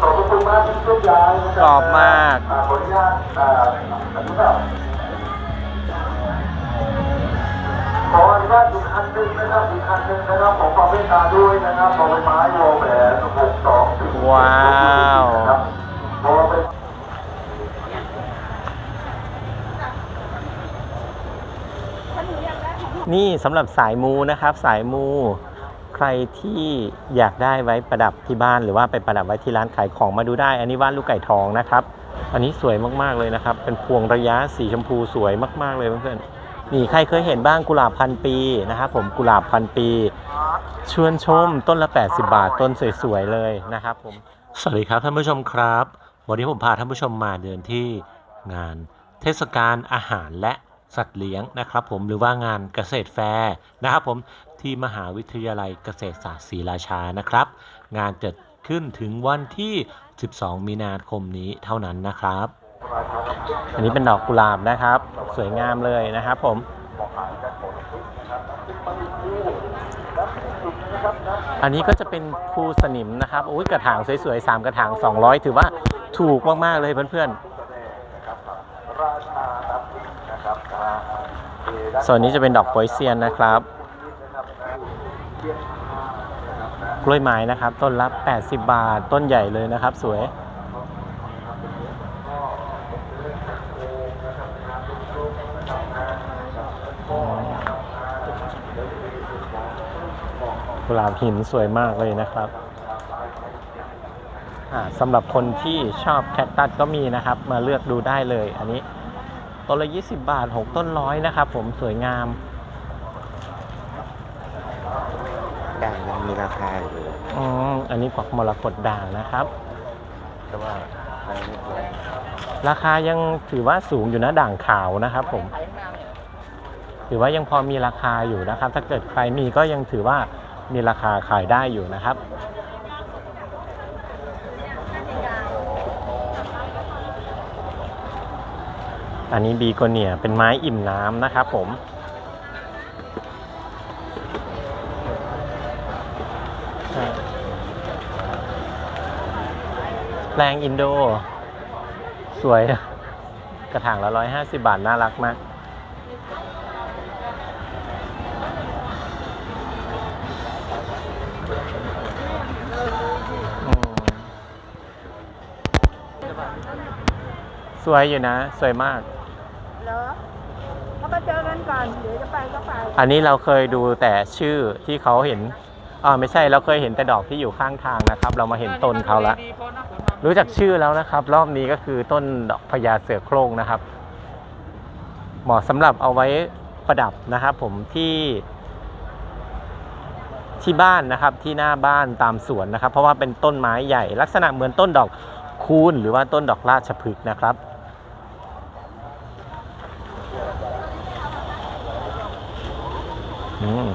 ขอบคุณมากที่ช่วยย้ายนะคกรอบมากอ่ขออนุญาตอ่าอนุญาตขออนุญาตอีกคันหนึ่งนะครับอีกคันหนึ่งนะครับขอความเมตตาด้วยนะครับบอใบไม้วอแหวนหกสองสี่ว้าวนะครับวอใบนี่สำหรับสายมูนะครับสายมูใค รที่อยากได้ไว้ประดับที่บ้านหรือว่าไปประดับไว้ที่ร้านขายของมาดูได้ อันนี้ว่านลูกไก่ทองนะครับ อันนี้สวยมากๆเลยนะครับ เป็นพวงระยะสีชมพูสวยมาก ๆเลยเพื่อนๆนี่ใครเคยเห็นบ้างกุหลาบพันปีนะครับผมกุหลาบพันปีชวนชมต้นละ 80 บาทต้นสวยๆเลยนะครับผมสวัสดีครับท่านผู้ชมครับ วันนี้ผมพาท่านผู้ชมมาเดินที่งานเทศกาลอาหารและ สัตว์เลี้ยงนะครับผมหรือว่างานเกษตรแฟร์นะครับผมที่มหาวิทยาลัยเกษตรศาสตร์ศรีราชานะครับ งานจัดขึ้นถึงวันที่ 12 มีนาคมนี้เท่านั้นนะครับ อันนี้เป็นดอกกุหลาบนะครับ สวยงามเลยนะครับผมอันนี้ก็จะเป็นภูสนิมนะครับ อุ้ยกระถางสวยๆ3กระถาง 200 ถือว่าถูกมากๆเลยเพื่อนๆ ส่วนนี้จะเป็นดอกโปยเซียนนะครับ กล้วยไม้นะครับ ต้นละ 80 บาท ต้นใหญ่เลยนะครับ สวยกุหลาบหินสวยมากเลยนะครับสำหรับคนที่ชอบแคคตัสก็มีนะครับ มาเลือกดูได้เลยอันนี้ ต้นละ 20 บาท 6 ต้นร้อยนะครับ ผมสวยงามด่างยังมีราคาอยู่อืมอันนี้ปักมรกตด่างนะครับ แต่ว่ามันไม่แพงราคายังถือว่าสูงอยู่นะด่างขาวนะครับ ผม ถือว่ายังพอมีราคาอยู่นะครับ ถ้าเกิดใครมีก็ยังถือว่ามีราคาขายได้อยู่นะครับ อันนี้บีโกเนียเป็นไม้อิ่มน้ำนะครับผม แปลงอินโด สวย กระถางละร้อยห้าสิบาท น่ารักมาก สวยอยู่นะ สวยมาก เหรอก็มาเจอกันก่อนเดี๋ยวจะไปก็ไปอันนี้เราเคยดูแต่ชื่อที่เขาเห็นอ่าไม่ใช่เราเคยเห็นแต่ดอกที่อยู่ข้างทางนะครับ เรามาเห็นต้นเขาละ รู้จักชื่อแล้วนะครับ รอบนี้ก็คือต้นดอกพญาเสือโคร่งนะครับ เหมาะสำหรับเอาไว้ประดับนะครับ ผมที่ที่บ้านนะครับที่หน้าบ้านตามสวนนะครับ เพราะว่าเป็นต้นไม้ใหญ่ ลักษณะเหมือนต้นดอกคูนหรือว่าต้นดอกราชพฤกษ์นะครับ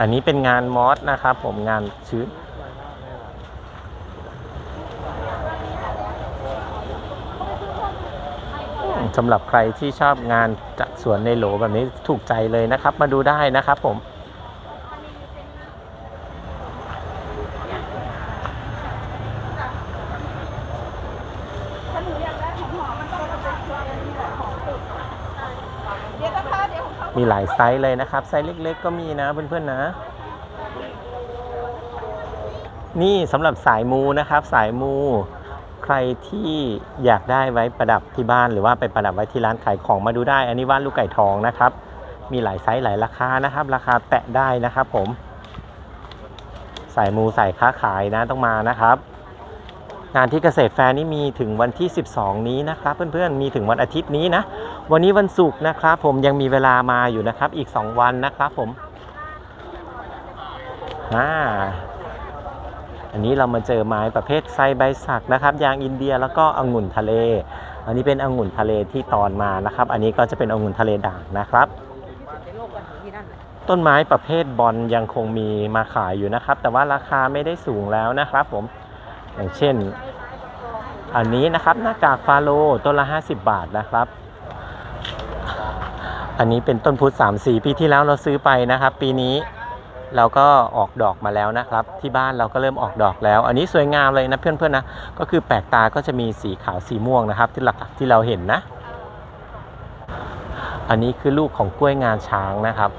อันนี้เป็นงานมอสนะครับ ผมงานชื้นสำหรับใครที่ชอบงานจัดสวนในโหลแบบนี้ถูกใจเลยนะครับ มาดูได้นะครับผม ถ้าหนูอยากได้ของหอมมันต้องเป็นเครือนี่แหละหอมติดเดี๋ยวนะคะเดี๋ยวของเขา มีหลายไซส์เลยนะครับ ไซส์เล็ก ๆ ก็มีนะเพื่อนๆนะ นี่สำหรับสายมูนะครับ สายมู ใครที่อยากได้ไว้ประดับที่บ้านหรือว่าไปประดับไว้ที่ร้านขายของมาดูได้ อันนี้ว่านลูกไก่ทองนะครับ มีหลายไซส์หลายราคานะครับ ราคาแตะได้นะครับผม สายมูสายค้าขายนะต้องมานะครับ งานที่เกษตรแฟร์นี่มีถึงวันที่ 12 นี้นะครับ เพื่อนๆมีถึงวันอาทิตย์นี้นะ วันนี้วันศุกร์นะครับ ผมยังมีเวลามาอยู่นะครับ อีก 2 วันนะครับผมอ่าอันนี้เรามาเจอไม้ประเภทไซใบสักนะครับ ยางอินเดียแล้วก็องุ่นทะเล อันนี้เป็นองุ่นทะเลที่ตอนมานะครับ อันนี้ก็จะเป็นองุ่นทะเลด่างนะครับ ต้นไม้ประเภทบอลยังคงมีมาขายอยู่นะครับ แต่ว่าราคาไม่ได้สูงแล้วนะครับผม อย่างเช่น อันนี้นะครับหน้ากากฟาโลต้นละ 50 บาทนะครับ อันนี้เป็นต้นพุทธสามสีปีที่แล้วเราซื้อไปนะครับ ปีนี้เราก็ออกดอกมาแล้วนะครับ ที่บ้านเราก็เริ่มออกดอกแล้ว อันนี้สวยงามเลยนะเพื่อนๆนะก็คือแปลกตาก็จะมีสีขาวสีม่วงนะครับ ที่หลักที่เราเห็นนะ อันนี้คือลูกของกล้วยงาช้างนะครับ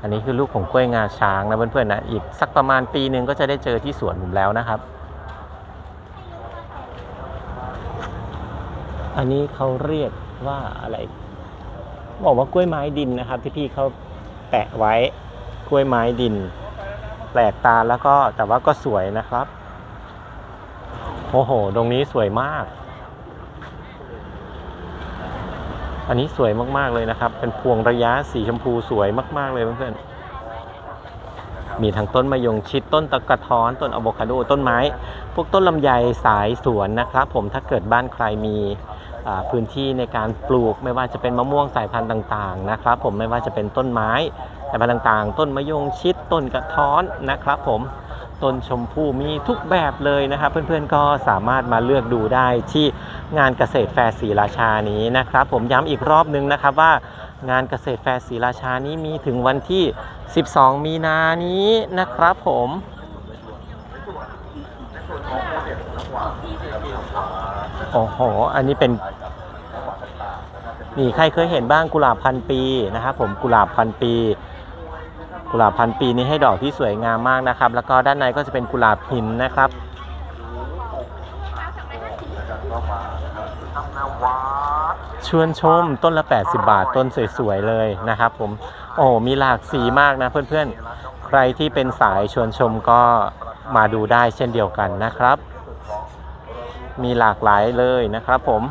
อันนี้คือลูกของกล้วยงาช้างนะเพื่อนๆนะอีกสักประมาณปีหนึ่งก็จะได้เจอที่สวนผมแล้วนะครับ อันนี้เขาเรียกว่าอะไรบอกว่ากล้วยไม้ดินนะครับ ที่พี่เขาแปะไว้กล้วยไม้ดิน แปลกตาแล้วก็แต่ว่าก็สวยนะครับโอ้โห ตรงนี้สวยมาก อันนี้สวยมากๆเลยนะครับ เป็นพวงระยะสีชมพูสวยมาก ๆเลยเพื่อนๆ มีทั้งต้นมะยงชิดต้นตะกระท้อนต้นอะโวคาโดต้นไม้ พวกต้นลำไยสายสวนนะครับ ผมถ้าเกิดบ้านใครมีพื้นที่ในการปลูกไม่ว่าจะเป็นมะม่วงสายพันธุ์ต่างๆนะครับ ผมไม่ว่าจะเป็นต้นไม้สายพันธุ์ต่างๆ ต้นมะยงชิดต้นกระท้อนนะครับ ผม ต้นชมพู่มีทุกแบบเลยนะครับ เพื่อนๆก็สามารถมาเลือกดูได้ที่งานเกษตรแฟร์ศรีราชานี้นะครับ ผมย้ำอีกรอบนึงนะครับว่างานเกษตรแฟร์ศรีราชานี้มีถึงวันที่ 12 มีนานี้นะครับผมโอ้โห อันนี้เป็นนี่ใครเคยเห็นบ้างกุหลาบพันปีนะครับผมกุหลาบพันปี กุหลาบพันปีนี้ให้ดอกที่สวยงามมากนะครับ แล้วก็ด้านในก็จะเป็นกุหลาบหินนะครับชวนชมต้นละ 80 บาทต้นสวยๆเลยนะครับ ผมโอ้มีหลากสีมากนะเพื่อนๆ ใครที่เป็นสายชวนชมก็มาดูได้เช่นเดียวกันนะครับ มีหลากหลายเลยนะครับผม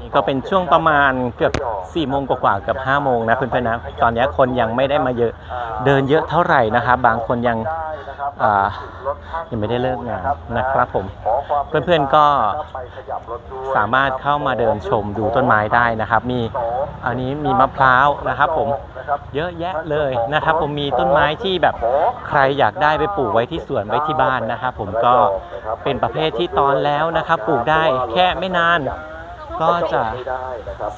นี่ก็เป็นช่วงประมาณเกือบ4โมงกว่าๆเกือบ5โมงนะเพื่อนๆนะตอนนี้คนยังไม่ได้มาเยอะเดินเยอะเท่าไหร่นะครับบางคนยังยังไม่ได้เลิกงานนะครับผม เพื่อนๆก็สามารถเข้ามาเดินชมดูต้นไม้ได้นะครับ มีอันนี้มีมะพร้าวนะครับ ผมเยอะแยะเลยนะครับ ผมมีต้นไม้ที่แบบใครอยากได้ไปปลูกไว้ที่สวนไว้ที่บ้านนะครับ ผมก็เป็นประเภทที่ตอนแล้วนะครับ ปลูกได้แค่ไม่นาน ก็จะ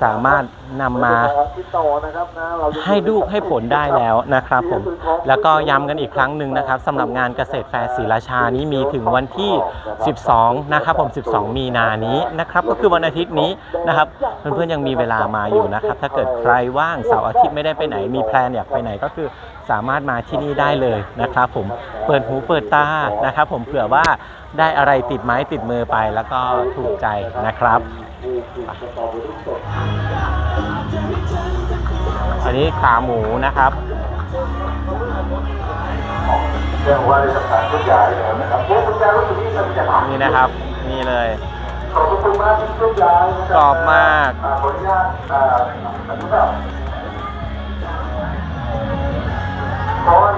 สามารถนำมาให้ลูกให้ผลได้แล้วนะครับผมแล้วก็ย้ำกันอีกครั้งหนึ่งนะครับสำหรับงานเกษตรแฟร์ศรีราชานี้มีถึงวันที่ 12 นะครับผม 12 มีนานี้นะครับก็คือวันอาทิตย์นี้นะครับเพื่อนๆยังมีเวลามาอยู่นะครับ ถ้าเกิดใครว่างเสาร์อาทิตย์ไม่ได้ไปไหนมีแพลนอยากไปไหนก็คือสามารถมาที่นี่ได้เลยนะครับผมเปิดหูเปิดตานะครับผมเผื่อว่า ได้อะไรติดไม้ติดมือไปแล้วก็ถูกใจนะครับ อันนี้ขาหมูนะครับเรื่องว่าจะการขยายแล้วนะครับพวกคุณแจรถนี้มันจะผ่านนี่นะครับ นี่เลยขอบคุณมากที่ช่วยย้ายนะคกรรัอบมากอ่าขออนุญาตอ่า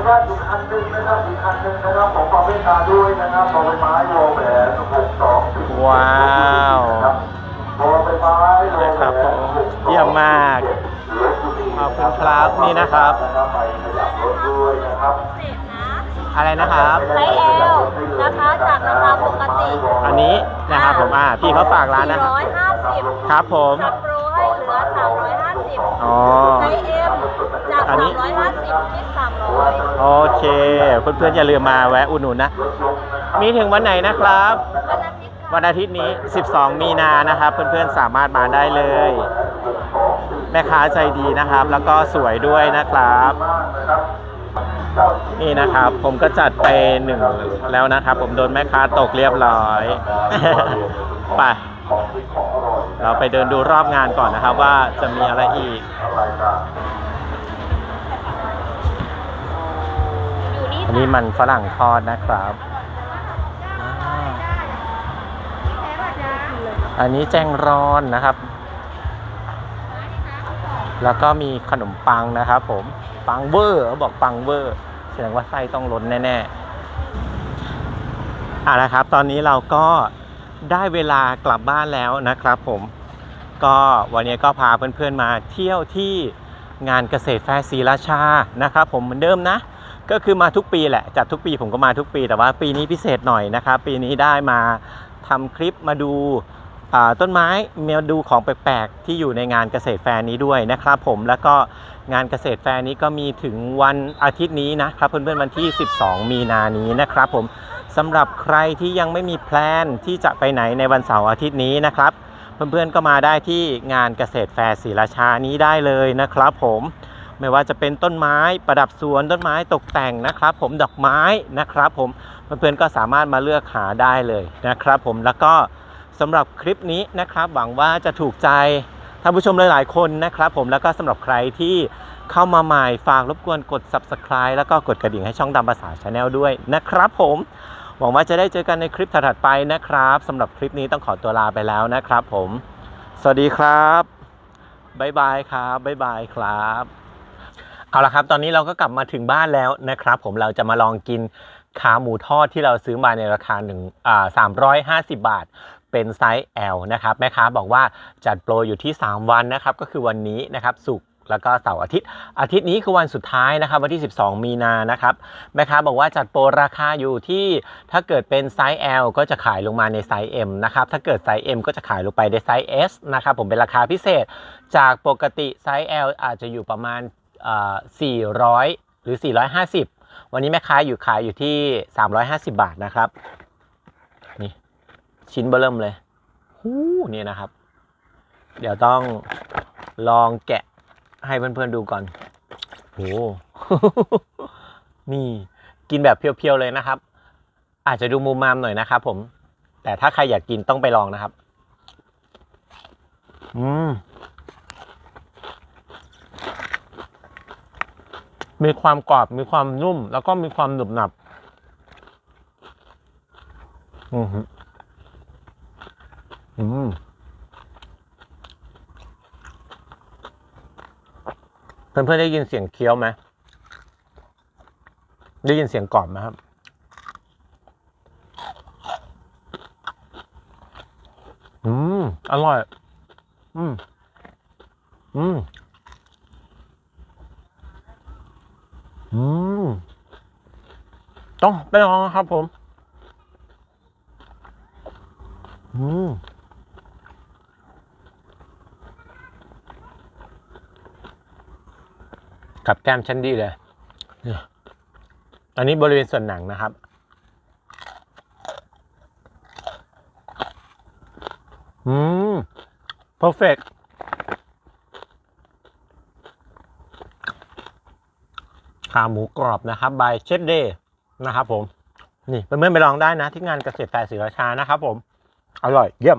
ญาตขออนุญาตอีกคันหนึ่งนะครับอีกคันหนึ่งนะครับของความเมตตาด้วยนะครับบอใบไม้วอลแหวนหกสองสี่ว้าวครับบอใบไม้วอลแหวนนะครับผมเยี่ยมมากขอบคุณครับนี่นะครับนะครับไปขยับรถด้วยนะครับอะไรนะครับไซส์ L นะคะจากราคาปกติ อันนี้นะครับผมอ่าพี่เขาฝากร้านนะครับ450ครับผมจับโปรให้เหลือ350 อ๋อไซส์ M จากอันนี้350คิด300โอเค เพื่อนๆอย่าลืมมาแวะอุดหนุนนะ มีถึงวันไหนนะครับ วันอาทิตย์ค่ะวันอาทิตย์นี้ 12 มีนานะครับ เพื่อนๆสามารถมาได้เลย แม่ค้าใจดีนะครับ แล้วก็สวยด้วยนะครับ นี่นะครับ ผมก็จัดไปหนึ่งแล้วนะครับ ผมโดนแม่ค้าตกเรียบร้อย ไป เราไปเดินดูรอบงานก่อนนะครับว่าจะมีอะไรอีก อยู่นี่อันนี้มันฝรั่งทอดนะครับอ่าอันนี้แจ้งร้อนนะครับ แล้วก็มีขนมปังนะครับผม ปังเวอร์เขาบอกปังเวอร์ แสดงว่าไส้ต้องล้นแน่ๆอะนะครับ ตอนนี้เราก็ ได้เวลากลับบ้านแล้วนะครับผม ก็วันนี้ก็พาเพื่อนๆมาเที่ยวที่งานเกษตรแฟร์ศรีราชานะครับผมเหมือนเดิมนะ ก็คือมาทุกปีแหละจัดทุกปีผมก็มาทุกปี แต่ว่าปีนี้พิเศษหน่อยนะครับ ปีนี้ได้มาทำคลิปมาดูต้นไม้มาดูของแปลกๆที่อยู่ในงานเกษตรแฟร์นี้ด้วยนะครับผมแล้วก็งานเกษตรแฟร์นี้ก็มีถึงวันอาทิตย์นี้นะครับเพื่อนๆวันที่ 12 มีนานี้นะครับผม สำหรับใครที่ยังไม่มีแพลนที่จะไปไหนในวันเสาร์อาทิตย์นี้นะครับ เพื่อนๆก็มาได้ที่งานเกษตรแฟร์ศรีราชานี้ได้เลยนะครับ ผมไม่ว่าจะเป็นต้นไม้ประดับสวนต้นไม้ตกแต่งนะครับ ผมดอกไม้นะครับ ผมเพื่อนๆก็สามารถมาเลือกหาได้เลยนะครับ ผมแล้วก็สำหรับคลิปนี้นะครับ หวังว่าจะถูกใจท่านผู้ชมหลายๆคนนะครับ ผมแล้วก็สำหรับใครที่เข้ามาใหม่ฝากรบกวนกด subscribe แล้วก็กดกระดิ่งให้ช่องดำภาษาชาแนลด้วยนะครับ ผม หวังว่าจะได้เจอกันในคลิปถัดๆไปนะครับสำหรับคลิปนี้ต้องขอตัวลาไปแล้วนะครับ ผม สวัสดีครับบ๊ายบายครับบ๊ายบายครับ เอาละครับตอนนี้เราก็กลับมาถึงบ้านแล้วนะครับ ผมเราจะมาลองกินขาหมูทอดที่เราซื้อมาในราคาหนึ่งอ่าสามร้อยห้าสิบบาทเป็นไซส์ L นะครับแม่ค้าบอกว่าจัดโปรอยู่ที่ 3 วันนะครับ ก็คือวันนี้นะครับศุก ร์แล้วก็เสาร์อาทิตย์ อาทิตย์นี้คือวันสุดท้ายนะครับวันที่ 12 มีนานะครับแม่ค้าบอกว่าจัดโปรราคาอยู่ที่ถ้าเกิดเป็นไซส์ L ก็จะขายลงมาในไซส์ M นะครับถ้าเกิดไซส์ M ก็จะขายลงไปในไซส์ S นะครับผมเป็นราคาพิเศษจากปกติไซส์ L อาจจะอยู่ประมาณ 400 หรือ 450 วันนี้แม่ค้าอยู่ขายอยู่ที่ 350 บาทนะครับนี่ชิ้นเบอร์เริ่มเลยหูนี่นะครับ เดี๋ยวต้องลองแกะ ให้เพื่อนๆดูก่อนโห นี่กินแบบเพียวๆเลยนะครับ อาจจะดูมุมมามหน่อยนะครับผม แต่ถ้าใครอยากกินต้องไปลองนะครับ อืม มีความกรอบ มีความนุ่ม แล้วก็มีความหนึบหนับ อือหือม เพื่อนๆได้ยินเสียงเคี้ยวไหมได้ยินเสียงกรอบไหมครับอืมอร่อย อืม อืม อืม ต้องไปลองครับผม อืม กับแก้มชั้นดีเลยเนี่ยอันนี้บริเวณส่วนหนังนะครับ อืม perfect ขาหมูกรอบนะครับบายเชดเดย์นะครับผม นี่เพื่อนๆไปลองได้นะที่งานเกษตรแฟร์ศรีราชานะครับผม อร่อยเยี่ยม